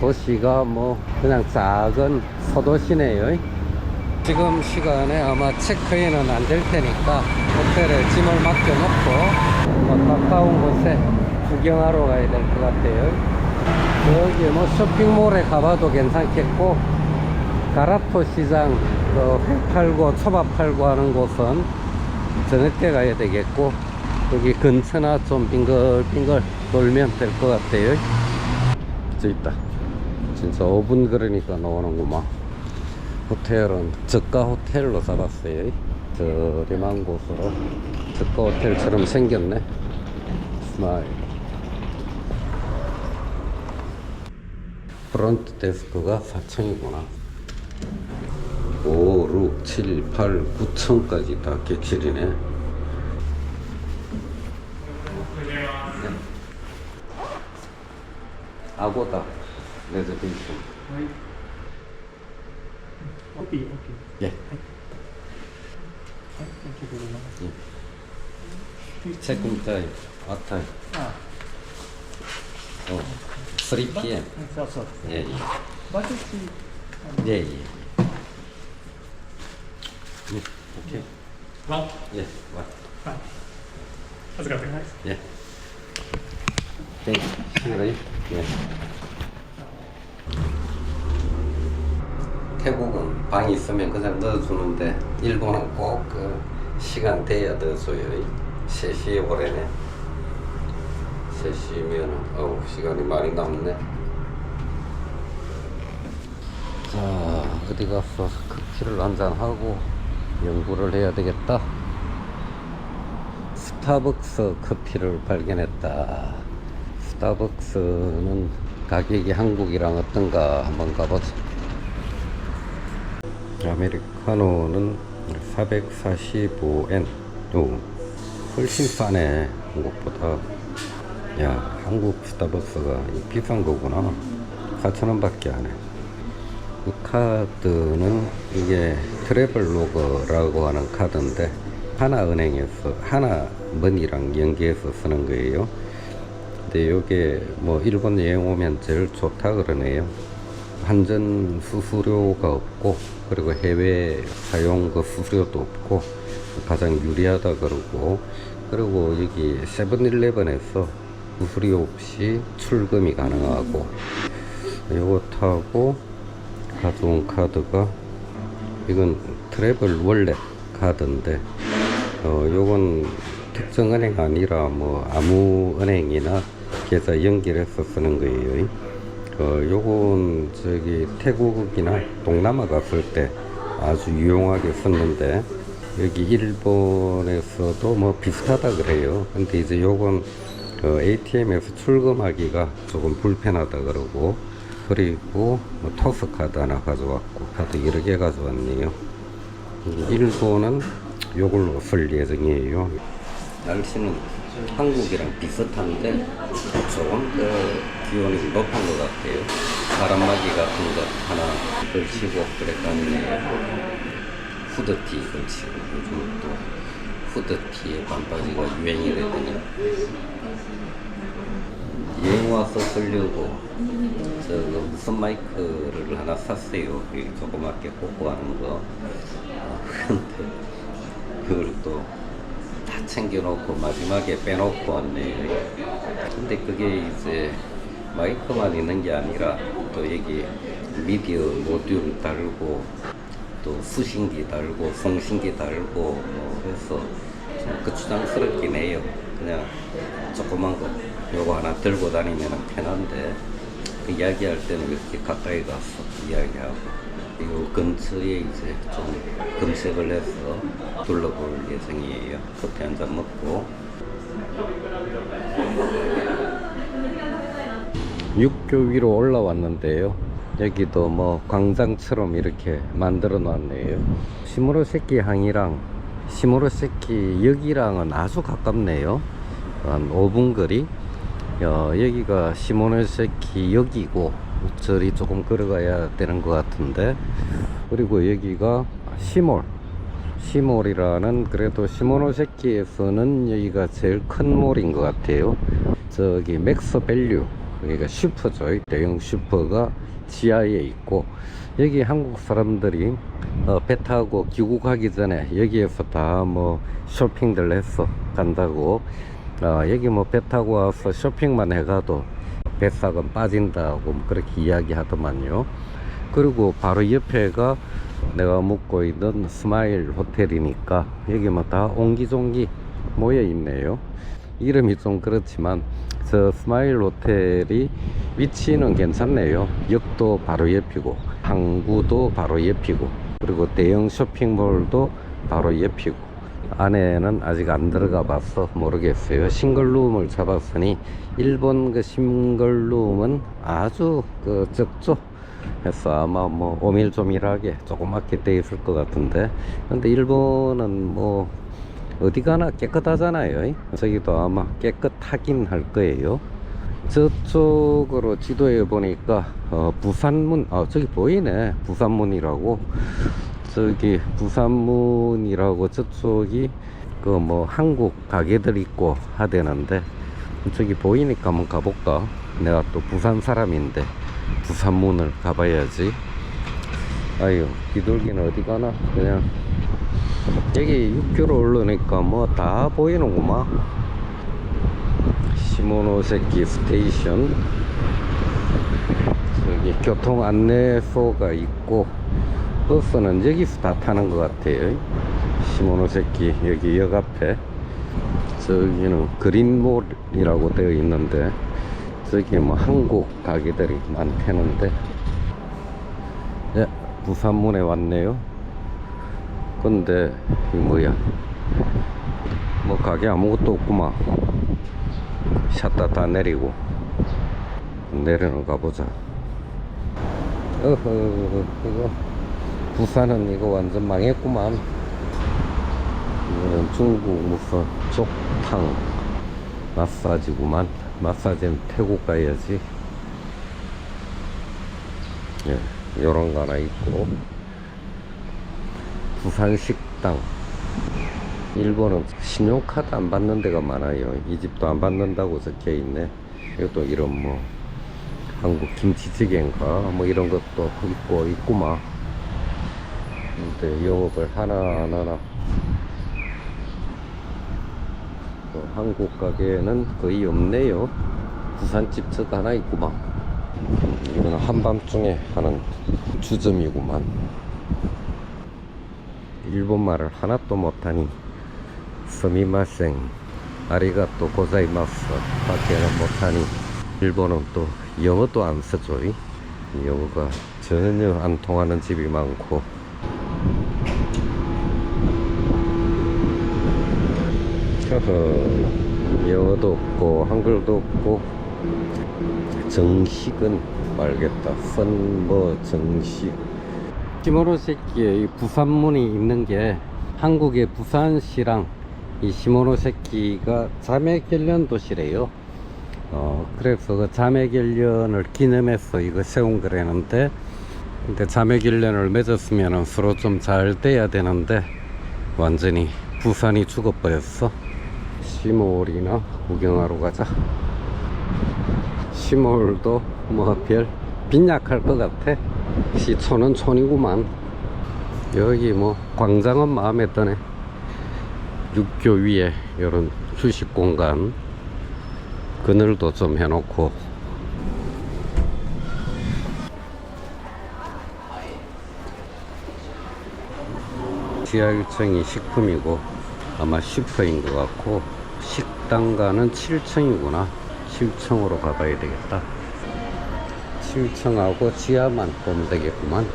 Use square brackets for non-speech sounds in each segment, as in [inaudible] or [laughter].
도시가 뭐 그냥 작은 소도시네요. 지금 시간에 아마 체크인은 안 될 테니까 호텔에 짐을 맡겨놓고 뭐 가까운 곳에 구경하러 가야 될 것 같아요. 여기 뭐 쇼핑몰에 가봐도 괜찮겠고 가라토 시장 그회 팔고 초밥 팔고 하는 곳은 저녁 때 가야 되겠고 여기 근처나 좀 빙글빙글 돌면 될 것 같아요 저 있다 진짜 5분 그러니까 나오는구만. 호텔은 저가 호텔로 잡았어요. 저렴한 곳으로. 저가 호텔처럼 생겼네. 스마일. 프론트 데스크가 4층이구나. 5, 6, 7, 8, 9층까지 다 객실이네. 아고다 레저베이션 오케이, 오케이. 예 Thank you very much. 체크인 타임 아타임 Ah, 어 3pm so, so. 예예 What is the... 예예 예 오케이 Well, 예 와. fine. How's it going? 예땡큐 시그레이 예 태국은 방이 있으면 그냥 넣어주는데 일본은 꼭 그 시간 돼야 넣어줘요. 3시에 오래네. 3시면 어우 시간이 많이 남네. 자 어디 가서 커피를 한잔하고 연구를 해야 되겠다. 스타벅스 커피를 발견했다. 스타벅스는 가격이 한국이랑 어떤가 한번 가보자 아메리카노는 445엔. 오, 훨씬 싸네 한국보다. 야 한국 스타벅스가 이 비싼 거구나. 4천원 밖에 안해. 이 카드는 이게 트래블 로그라고 하는 카드인데 하나은행에서 하나머니랑 연계해서 쓰는 거예요. 근데 요게 뭐 일본 여행 오면 제일 좋다 그러네요 환전 수수료가 없고 그리고 해외 사용 그 수수료도 없고 가장 유리하다 그러고 그리고 여기 세븐일레븐에서 수수료 없이 출금이 가능하고 타고 가져온 카드가 이건 트래블 월렛 카드인데 어 요건 특정 은행 아니라 뭐 아무 은행이나 계좌 연결해서 쓰는 거예요. 어, 요건 저기 태국이나 동남아 갔을 때 아주 유용하게 썼는데 여기 일본에서도 뭐 비슷하다 그래요. 근데 이제 요건 어, ATM에서 출금하기가 조금 불편하다 그러고 그리고 뭐 토스 카드 하나 가져왔고 카드 여러 개 가져왔네요. 일본은 요걸로 쓸 예정이에요. 날씨는 한국이랑 비슷한데 조금 더 기온이 높은 것 같아요. 바람막이 같은 거 하나 걸치고 그랬다네요. 후드티 걸치고 요즘 또 후드티에 반바지가 유행이래더니 여행 와서 쓰려고 저 무슨 마이크를 하나 샀어요. 이 조그맣게 꽂고 하는 거. 아, 근데 그걸 또다 챙겨놓고 마지막에 빼놓고 왔네요. 근데 그게 이제 마이크만 있는 게 아니라 또 여기 미디어 모듈 달고 또 수신기 달고 송신기 달고 뭐 해서 좀 거추장스럽긴 해요. 그냥 조그만 거 요거 하나 들고 다니면 편한데 그 이야기할 때는 이렇게 가까이 가서 이야기하고 이 근처에 이제 좀 검색을 해서 둘러볼 예정이에요. 커피 한 잔 먹고 육교 위로 올라왔는데요. 여기도 뭐 광장처럼 이렇게 만들어 놨네요. 시무로세키 항이랑 시무로세키 역이랑은 아주 가깝네요. 한 5분 거리. 어, 여기가 시모노세키 역이고 저리 조금 걸어가야 되는 것 같은데. 그리고 여기가 시몰. 시몰이라는 그래도 시모노세키에서는 여기가 제일 큰 몰인 것 같아요. 저기 맥스밸류 여기가 슈퍼죠. 대형 슈퍼가 지하에 있고 여기 한국 사람들이 어, 배 타고 귀국하기 전에 여기에서 다 뭐 쇼핑들 해서 간다고. 어, 여기 뭐 배 타고 와서 쇼핑만 해가도 배싹은 빠진다고 뭐 그렇게 이야기하더만요. 그리고 바로 옆에가 내가 묵고 있는 스마일 호텔이니까 여기 뭐다 옹기종기 모여 있네요. 이름이 좀 그렇지만 저 스마일 호텔이 위치는 괜찮네요. 역도 바로 옆이고 항구도 바로 옆이고 그리고 대형 쇼핑몰도 바로 옆이고 안에는 아직 안 들어가 봐서 모르겠어요. 싱글룸을 잡았으니 일본 그 싱글룸은 아주 그 적죠. 해서 아마 뭐 오밀조밀하게 조그맣게 돼 있을 것 같은데. 근데 일본은 뭐 어디 가나 깨끗하잖아요. 저기도 아마 깨끗하긴 할 거예요. 저쪽으로 지도에 보니까 어, 부산문 아 저기 보이네. 부산문이라고 저기 부산문이라고 저쪽이 그 뭐 한국 가게들 있고 하대는데 저기 보이니까 한번 가볼까? 내가 또 부산 사람인데 부산문을 가봐야지. 아유 비둘기는 어디 가나? 그냥 여기 육교로 오르니까 뭐 다 보이는구만. 시모노세키 스테이션. 저기 교통 안내소가 있고 버스는 여기서 다 타는 것 같아요. 시모노세키 여기 역 앞에. 저기는 그린몰이라고 되어 있는데 저기 뭐 한국 가게들이 많다는데. 예, 부산문에 왔네요. 근데 이 뭐야? 뭐 가게 아무것도 없구만. 샷다 다 내리고 내려는 가보자. 어허 이거 부산은 이거 완전 망했구만. 이거는 중국 무슨 쪽탕 마사지구만. 마사지는 태국 가야지. 예, 요런 거 하나 있고. 부산 식당. 일본은 신용카드 안 받는 데가 많아요. 이 집도 안 받는다고 적혀 있네. 이것도 이런 뭐 한국 김치찌개인가? 뭐 이런 것도 있고 있구만 근데 영업을 하나하나. 또 한국 가게는 거의 없네요. 부산집 저거 하나 있구만. 이거는 한밤중에 하는 주점이구만. 일본말을 하나도 못하니 스미마생 아리가또 고자이마스 밖에는 못하니 일본은 또 영어도 안 쓰죠 이. 영어가 전혀 안 통하는 집이 많고 허허 영어도 없고 한글도 없고 정식은 말겠다. 선뭐 정식. 시모노세키에 이 부산문이 있는 게 한국의 부산시랑 이 시모노세키가 자매결련 도시래요. 어 그래서 그 자매결련을 기념해서 이거 세운 거라는데 근데 자매결련을 맺었으면 서로 좀 잘 돼야 되는데 완전히 부산이 죽어버렸어 시몰이나 구경하러 가자. 시몰도 뭐 별 빈약할 것 같아. 시촌은 촌이구만. 여기 뭐 광장은 마음에 드네. 육교 위에 이런 휴식 공간. 그늘도 좀 해놓고. 지하 1층이 식품이고 아마 슈퍼인 것 같고 식당가는 7층이구나. 7층으로 가봐야 되겠다. 7층하고 지하만 보면 되겠구만.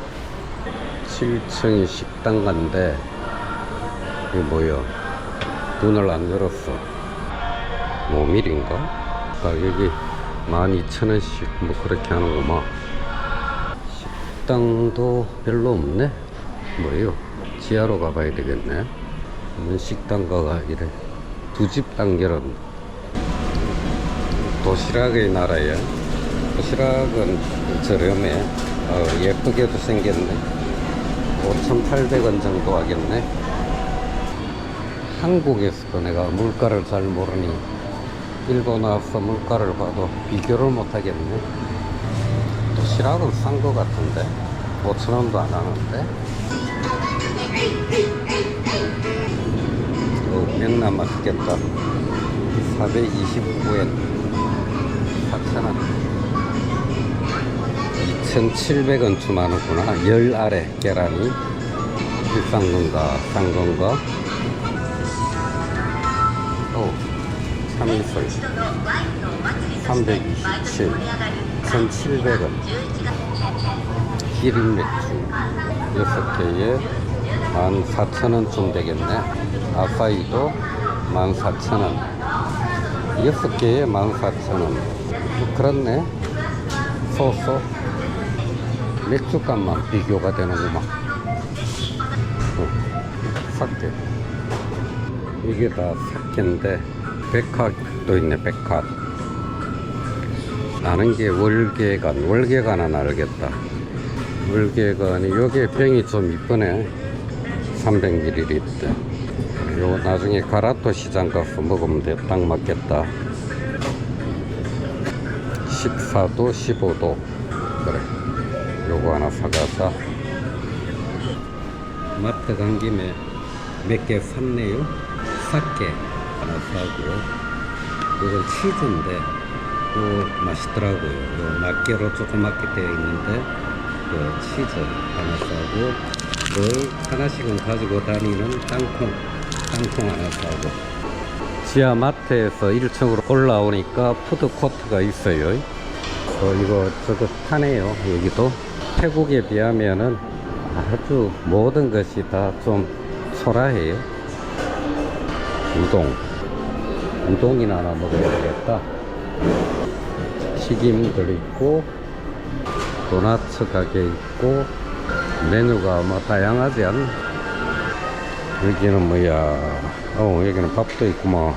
7층이 식당가인데 이거 뭐야 문을 안 열었어. 5밀인가? 가격이 12,000원씩 뭐 그렇게 하는구만. 식당도 별로 없네. 뭐예요 지하로 가봐야 되겠네. 문 식당가가 이래 두 집 단결은 도시락의 나라야. 도시락은 저렴해. 어, 예쁘게도 생겼네. 5,800원 정도 하겠네. 한국에서도 내가 물가를 잘 모르니 일본 와서 물가를 봐도 비교를 못 하겠네. 도시락은 싼 거 같은데? 5천 원도 안 하는데. 명란 맛있겠다. 429엔 4,000원. 2,700원 주만하구나. 열 아래 계란이 비싼 건가, 싼 건가? 오, 참이슬 327, 1,700원. 기름 맥주 6개에 14,000원쯤 되겠네. 아사이도 14,000원. 6개에 14,000원. 그렇네. 소소. 맥주값만 비교가 되는구만. 어, 삭게. 이게 다 삭게인데, 백화도 있네, 백화. 아는 게 월계관, 월계관은 알겠다. 월계관이, 요게 병이 좀 이쁘네. 300ml. 요 나중에 가라토 시장 가서 먹으면 돼. 딱 맞겠다. 14도, 15도. 그래. 요거 하나 사가자. 마트 간 김에 몇 개 샀네요. 삭게 하나 사고. 이건 치즈인데, 요 맛있더라고요. 요 낱개로 조그맣게 되어 있는데, 그 치즈 하나 사고, 뭘 하나씩은 가지고 다니는 땅콩, 땅콩 하나 사고. 지하 마트에서 1층으로 올라오니까 푸드코트가 있어요. 어, 이거 저거 파네요. 여기도 태국에 비하면은 아주 모든 것이 다좀 초라해요. 우동, 우동이나 하나 먹어야겠다. 튀김들 있고 도나츠 가게 있고 메뉴가 뭐 다양하지 않? 여기는 뭐야? 어 여기는 밥도 있고 뭐.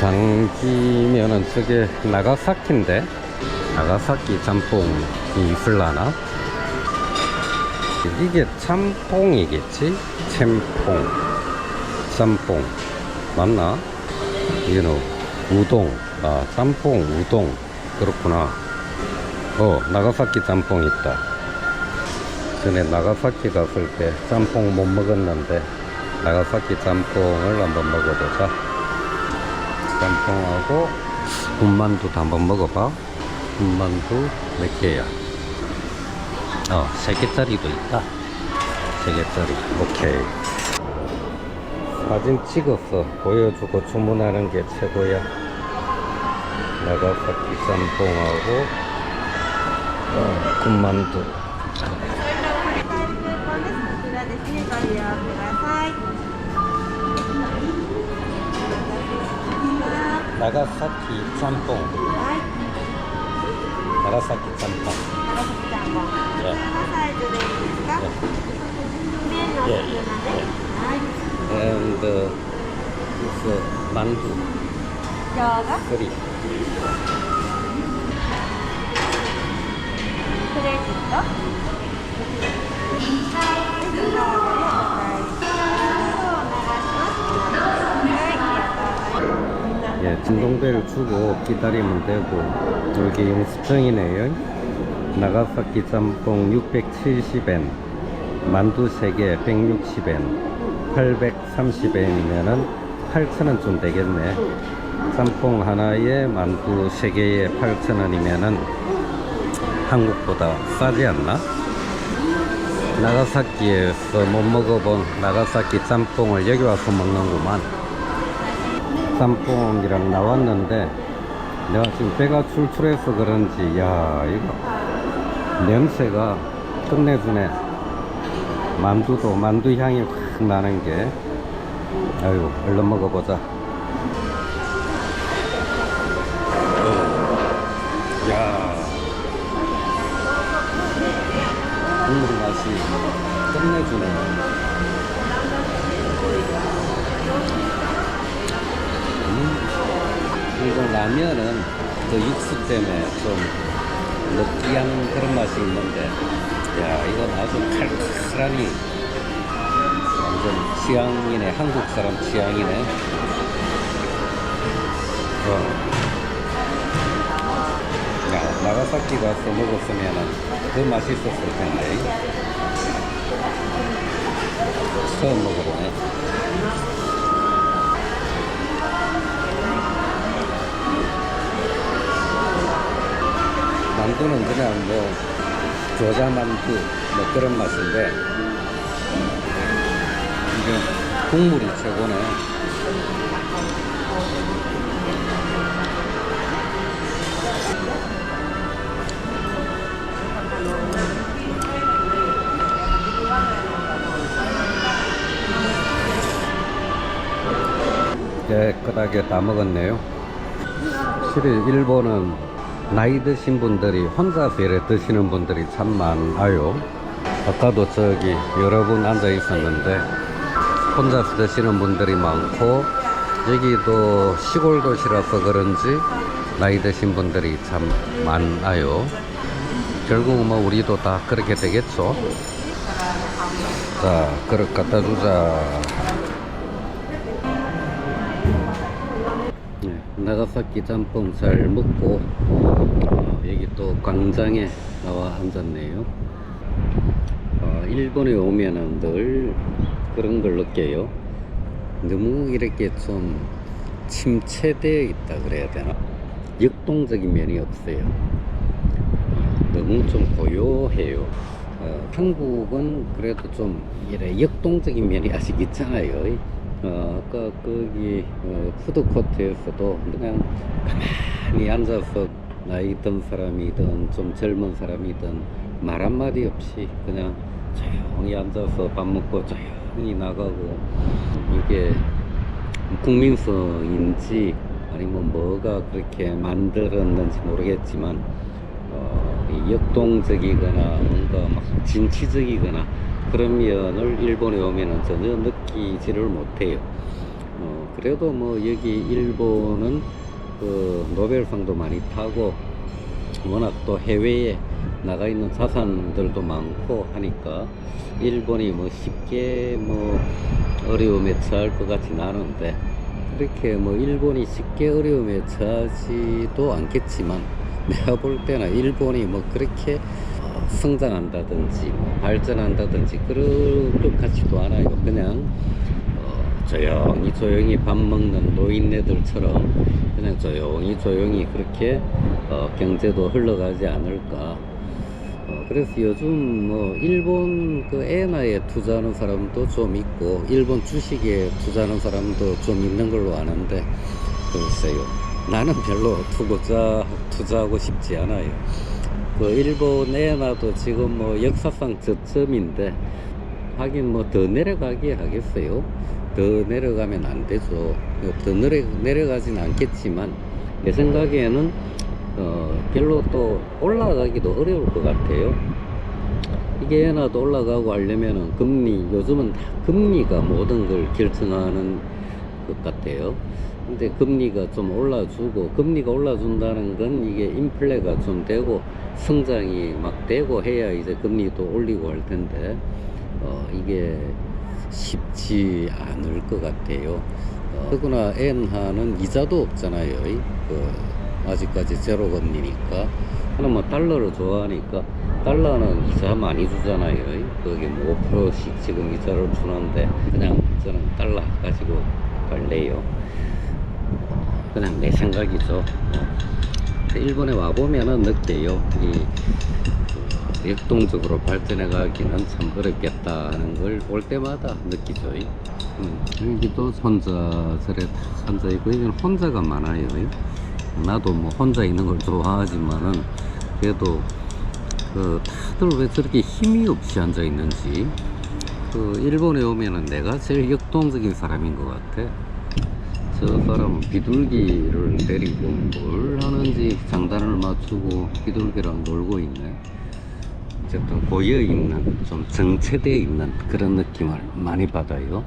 장기면은 저게 나가사키인데 나가사키 짬뽕이 있을라나? 이게 짬뽕이겠지? 챔뽕 짬뽕 맞나? 이게는 우동 아 짬뽕 우동 그렇구나 어 나가사키 짬뽕 있다 전에 나가사키 갔을 때 짬뽕 못 먹었는데 나가사키 짬뽕을 한번 먹어보자 짬뽕하고 군만두도 한번 먹어봐. 군만두 몇 개야? 어, 세 개짜리도 있다. 세 개짜리. 오케이. 사진 찍어서 보여주고 주문하는 게 최고야. 나가사키 짬뽕하고 어, 군만두. 했으니까 예약 나가사이 나가사키 짬뽕 나이 나가사키 짬뽕 나가사키 짬뽕 예. 사이즈 되니까 예. 예. 예. 예. And uh, it's uh, 만두 여가 그리 그래줄까? 예, 진동벨을 주고 기다리면 되고 여기 용수평이네요 나가사키 짬뽕 670엔 만두 3개 160엔 830엔이면은 8,000원쯤 되겠네 짬뽕 하나에 만두 3개에 8,000원이면은 한국보다 싸지 않나? 나가사키에서 못 먹어본 나가사키 짬뽕을 여기 와서 먹는구만. 짬뽕이랑 나왔는데 내가 지금 배가 출출해서 그런지 야 이거 냄새가 끝내주네. 만두도 만두 향이 확 나는 게. 아유 얼른 먹어보자 맛이 끝내주네 음, 이거 라면은 그 육수 때문에 좀 느끼한 그런 맛이 있는데 야 이건 아주 칼칼하니 완전 취향이네. 한국 사람 취향이네. 어. 야 나가사키 가서 먹었으면 더 맛있었을 텐데. 처음 먹어보네. 만두는 그냥 뭐 겨자 만두 뭐 그런 맛인데 이게 국물이 최고네. 깨끗하게 다 먹었네요. 실은 일본은 나이 드신 분들이 혼자서 이래 드시는 분들이 참 많아요. 아까도 저기 여러 분 앉아 있었는데 혼자서 드시는 분들이 많고 여기도 시골 도시라서 그런지 나이 드신 분들이 참 많아요. 결국은 뭐 우리도 다 그렇게 되겠죠. 자, 그릇 갖다 주자. 나가사키 짬뽕 잘 먹고 어, 여기 또 광장에 나와 앉았네요. 어, 일본에 오면은 늘 그런 걸 느껴요. 너무 이렇게 좀 침체되어 있다 그래야 되나? 역동적인 면이 없어요. 너무 좀 고요해요. 어, 한국은 그래도 좀 이래 역동적인 면이 아직 있잖아요. 어, 아까 거기 어, 푸드코트에서도 그냥 가만히 앉아서 나이 든 사람이든 좀 젊은 사람이든 말 한마디 없이 그냥 조용히 앉아서 밥 먹고 조용히 나가고. 이게 국민성인지 아니면 뭐가 그렇게 만들었는지 모르겠지만 어, 이 역동적이거나 뭔가 막 진취적이거나 그런 면을 일본에 오면은 전혀 느끼지를 못해요. 어, 그래도 뭐 여기 일본은 그 노벨상도 많이 타고 워낙 또 해외에 나가 있는 자산들도 많고 하니까 일본이 뭐 쉽게 뭐 어려움에 처할 것 같진 않은데 그렇게 뭐 일본이 쉽게 어려움에 처하지도 않겠지만 [laughs] 내가 볼 때는 일본이 뭐 그렇게 어, 성장한다든지 뭐 발전한다든지 것 같지도 않아요. 그냥 어, 조용히 조용히 밥 먹는 노인네들처럼 그냥 조용히 조용히 그렇게 어, 경제도 흘러가지 않을까. 어, 그래서 요즘 뭐 일본 그 엔화에 투자하는 사람도 좀 있고 일본 주식에 투자하는 사람도 좀 있는 걸로 아는데 글쎄요. 나는 별로 투자 투자하고 싶지 않아요. 그 일본 엔화도 지금 뭐 역사상 저점인데 하긴 뭐 더 내려가게 하겠어요. 더 내려가면 안 되죠. 더 내려, 내려가진 않겠지만 내 생각에는 어, 별로 또 올라가기도 어려울 것 같아요. 이게 하나도 올라가고 하려면은 금리, 요즘은 다 금리가 모든 걸 결정하는 것 같아요. 근데 금리가 좀 올라주고, 금리가 올라준다는 건 이게 인플레가 좀 되고, 성장이 막 되고 해야 이제 금리도 올리고 할 텐데, 어, 이게 쉽지 않을 것 같아요. 어, 더구나 엔화는 이자도 없잖아요. 이, 그, 아직까지 제로 금리니까. 하나 뭐 달러를 좋아하니까 달러는 이자 많이 주잖아요. 거기 뭐 5%씩 지금 이자를 주는데 그냥 저는 달러 가지고 갈래요. 그냥 내 생각이죠. 일본에 와 보면은 느껴요. 이 그, 역동적으로 발전해 가기는 참 어렵겠다 하는 걸 올 때마다 느끼죠. 음, 여기도 저래 딱 앉아 있고 여기는 혼자가 많아요. 나도 뭐 혼자 있는 걸 좋아하지만은 그래도 그 다들 왜 저렇게 힘이 없이 앉아 있는지 그 일본에 오면은 내가 제일 역동적인 사람인 것 같아. 저 사람은 비둘기를 데리고 뭘 하는지 장단을 맞추고 비둘기랑 놀고 있네. 어쨌든 고여 있는 좀 정체되어 있는 그런 느낌을 많이 받아요.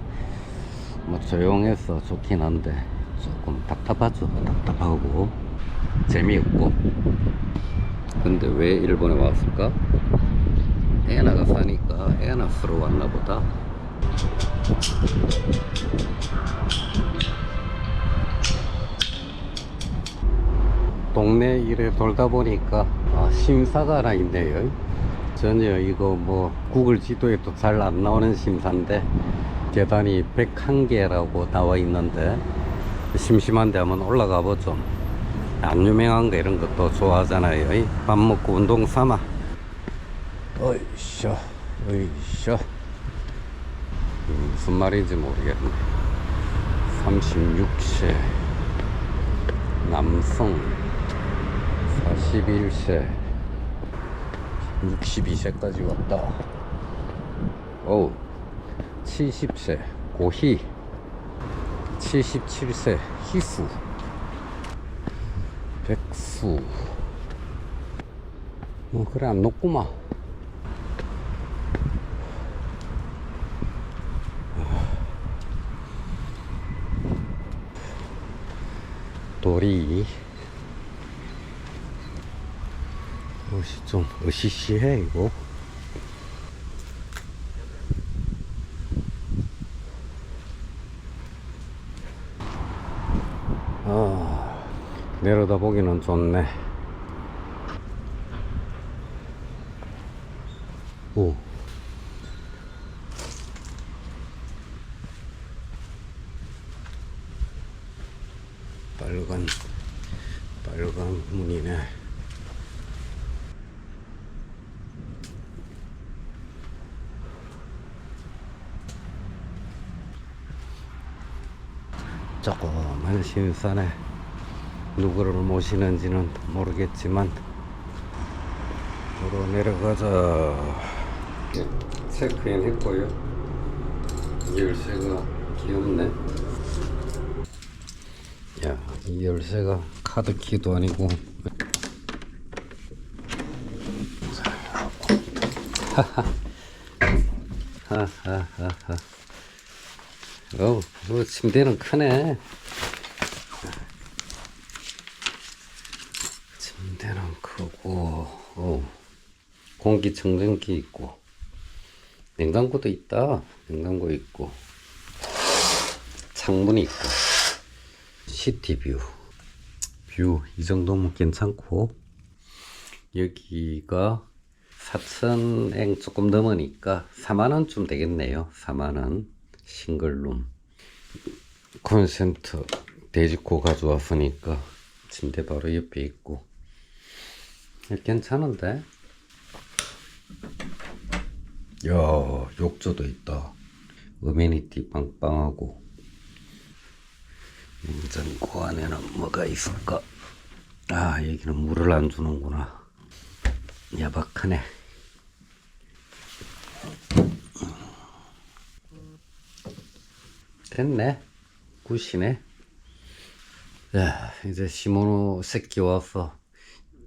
뭐 조용해서 좋긴 한데 조금 답답하죠. 답답하고 재미없고. 근데 왜 일본에 왔을까? 애나가 사니까 애나 쓰러 왔나 보다. 동네 일에 돌다 보니까 아, 심사가 하나 있네요. 전혀 이거 뭐 구글 지도에 도 잘 안 나오는 심사인데 계단이 101개라고 나와 있는데 심심한데 한번 올라가 보죠. 안 유명한 거 이런 것도 좋아하잖아요. 밥 먹고 운동 삼아. 어이쇼, 어이쇼. 음, 무슨 말인지 모르겠네. 36세 남성 41세. 62세까지 왔다. 오 70세. 고희. 77세. 희수. 백수. 뭐 그래 안 높구만 돌이 옷이 좀 으시시해 이거. 아 내려다 보기는 좋네. 오. 빨간 빨간 문이네 조그만 신산에 누구를 모시는지는 모르겠지만 도로 내려가자 체크인 했고요 열쇠가 귀엽네 야, 이 열쇠가 카드 키도 아니고. [laughs] 하하하하. 어우, 뭐 침대는 크네. 침대는 크고, 어우, 공기청정기 있고, 냉장고도 있다. 냉장고 있고, 창문이 있고. 시티뷰 뷰 이 정도면 괜찮고 여기가 4천엔 조금 넘으니까 4만원쯤 되겠네요 4만원 싱글룸 콘센트 돼지코 가져왔으니까 침대 바로 옆에 있고 괜찮은데 야 욕조도 있다 어메니티 빵빵하고 냉장고 안에는 뭐가 있을까? 아, 여기는 물을 안 주는구나. 야박하네. 됐네. 굿이네. 야, 이제 시모노 새끼 와서,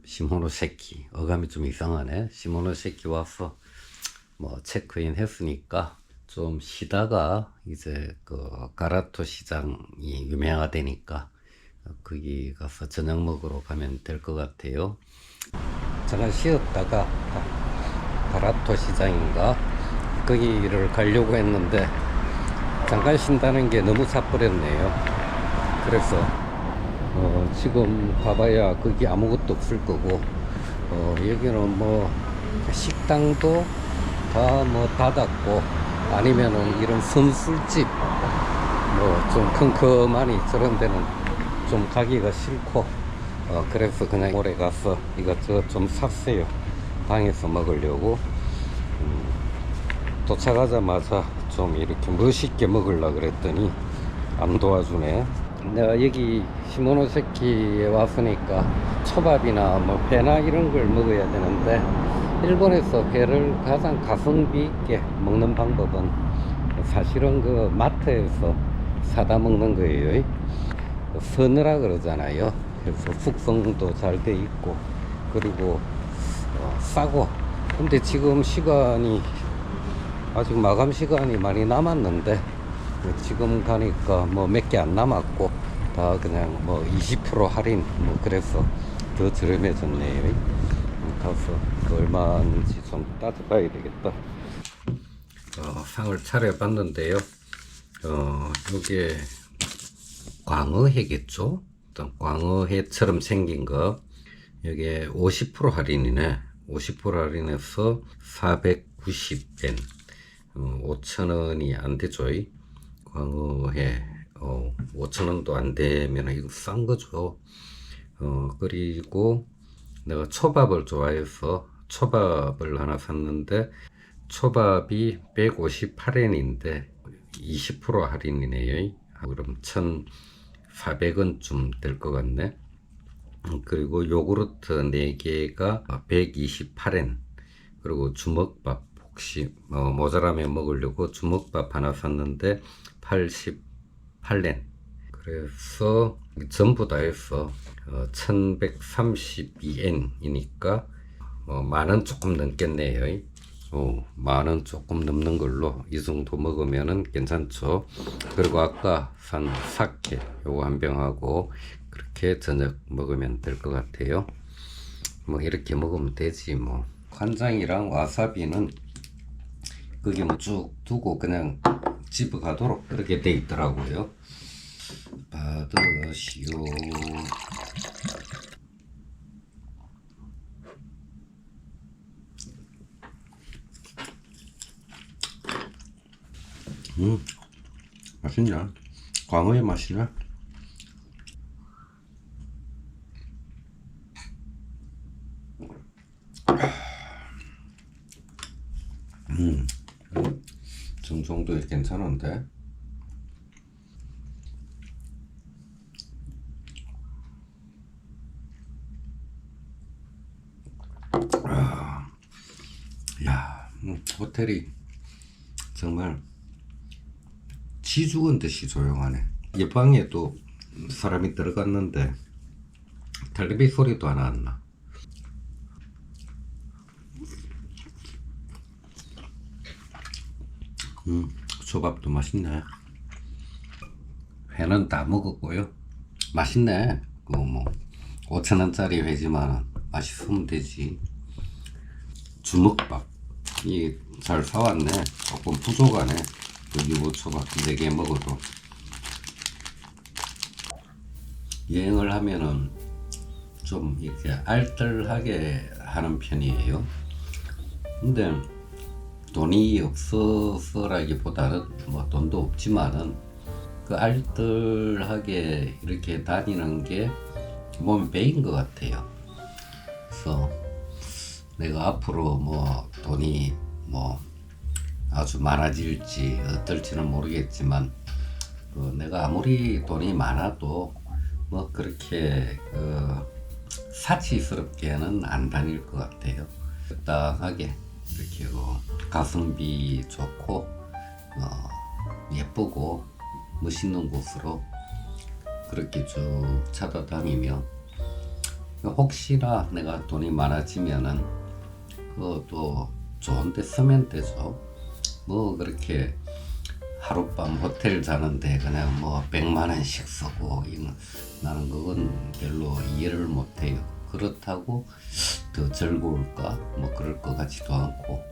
시모노 새끼. 어감이 좀 이상하네. 시모노 새끼 와서, 뭐, 체크인 했으니까, 좀 쉬다가 이제 그 가라토 시장이 유명하다니까 거기 가서 저녁 먹으러 가면 될 것 같아요. 잠깐 쉬었다가 가라토 시장인가 거기를 가려고 했는데 잠깐 쉰다는 게 너무 삿버렸네요. 그래서 어 지금 가봐야 거기 아무것도 없을 거고 어 여기는 뭐 식당도 다 뭐 닫았고 아니면은 이런 선술집 뭐 좀 컴컴하니 저런 데는 좀 가기가 싫고 어 그래서 그냥 오래 가서 이것저것 좀 샀어요 방에서 먹으려고 음, 도착하자마자 좀 이렇게 멋있게 먹으려 그랬더니 안 도와주네 내가 여기 시모노세키에 왔으니까 초밥이나 뭐 회나 이런 걸 먹어야 되는데 일본에서 회를 가장 가성비 있게 먹는 방법은 사실은 그 마트에서 사다 먹는 거예요. 서느라 그러잖아요. 그래서 숙성도 잘 돼 있고 그리고 어, 싸고. 근데 지금 시간이 아직 마감 시간이 많이 남았는데 지금 가니까 뭐 몇 개 안 남았고 다 그냥 뭐 20% 할인 뭐 그래서 더 저렴해졌네요. 가서 그 얼마인지 좀 따져봐야 되겠다. 어, 상을 차려봤는데요. 어, 요게 광어회겠죠? 어떤 광어회처럼 생긴 거 여기에 50% 할인이네 50% 할인해서 490엔 어, 5천 원이 안 되죠 광어회 어, 5천 원도 안 되면 이거 싼 거죠 어, 그리고 내가 초밥을 좋아해서 초밥을 하나 샀는데 초밥이 158엔인데 20% 할인이네요. 그럼 1,400원쯤 될 것 같네. 음, 그리고 요구르트 4개가 128엔. 그리고 주먹밥 혹시 어, 모자라면 먹으려고 주먹밥 하나 샀는데 88엔. 그래서 전부 다 해서 어, 1132엔이니까 어, 만원 조금 넘겠네요. 어, 만원 조금 넘는 걸로 이 정도 먹으면은 괜찮죠. 그리고 아까 산 사케 요거 한 병하고 그렇게 저녁 먹으면 될 것 같아요. 뭐 이렇게 먹으면 되지 뭐. 간장이랑 와사비는 그게 뭐쭉 두고 그냥 집에 가도록 그렇게 돼 있더라고요. 받으시오. 음, 맛있냐? 광어의 맛이냐? 음, 정정도 괜찮은데? 아, 야, 음, 호텔이 정말 지 죽은 듯이 조용하네. 이 방에도 사람이 들어갔는데 텔레비 소리도 안 났나. 음, 초밥도 맛있네. 회는 다 먹었고요. 맛있네. 그뭐 5천 원짜리 회지만 맛있으면 되지. 주먹밥. 이 잘 사왔네. 조금 부족하네. 뭐 초밥 4개 먹어도. 여행을 하면은 좀 이렇게 알뜰하게 하는 편이에요. 근데 돈이 없어서라기보다는 뭐 돈도 없지만은 그 알뜰하게 이렇게 다니는 게 몸에 배인 것 같아요. 그래서 내가 앞으로 뭐 돈이 뭐 아주 많아질지 어떨지는 모르겠지만 그 내가 아무리 돈이 많아도 뭐 그렇게 그 사치스럽게는 안 다닐 것 같아요. 적당하게 이렇게 그 가성비 좋고 어, 예쁘고 멋있는 곳으로 그렇게 쭉 찾아다니며 혹시나 내가 돈이 많아지면은 그것도 좋은데 쓰면 되죠. 뭐 그렇게 하룻밤 호텔 자는데 그냥 뭐 100만 원씩 쓰고 이거 나는 그건 별로 이해를 못해요. 그렇다고 더 즐거울까? 뭐 그럴 것 같지도 않고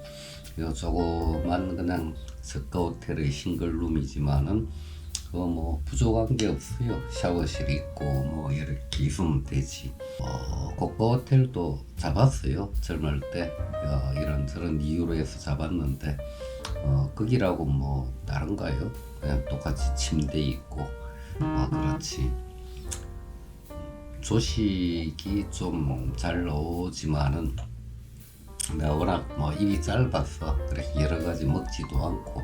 요 조그만 그냥 저가 호텔의 싱글룸이지만은 그거 뭐 부족한 게 없어요. 샤워실 있고 뭐 이렇게 있으면 되지. 어, 고가 호텔도 잡았어요. 젊을 때 어, 이런 저런 이유로 해서 잡았는데 어, 거기라고 뭐 다른가요? 그냥 똑같이 침대 있고 어, 그렇지. 조식이 좀 잘 나오지만은 내가 워낙 뭐 입이 짧아서 그렇게 여러 가지 먹지도 않고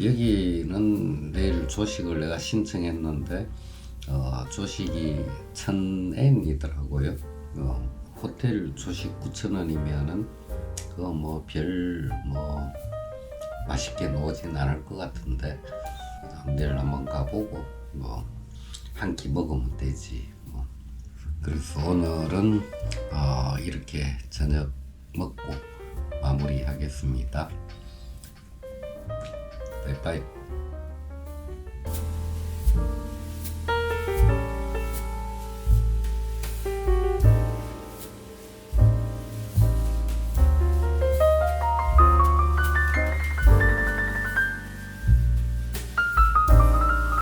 여기는 내일 조식을 내가 신청했는데 어, 조식이 1000엔이더라고요. 어, 호텔 조식 9,000원이면은 그거 뭐 별뭐 맛있게 나오진 않을 것 같은데 내일 한번 가보고 뭐 한 끼 먹으면 되지. 그래서 오늘은 어, 이렇게 저녁 먹고 마무리하겠습니다. 빠이빠이.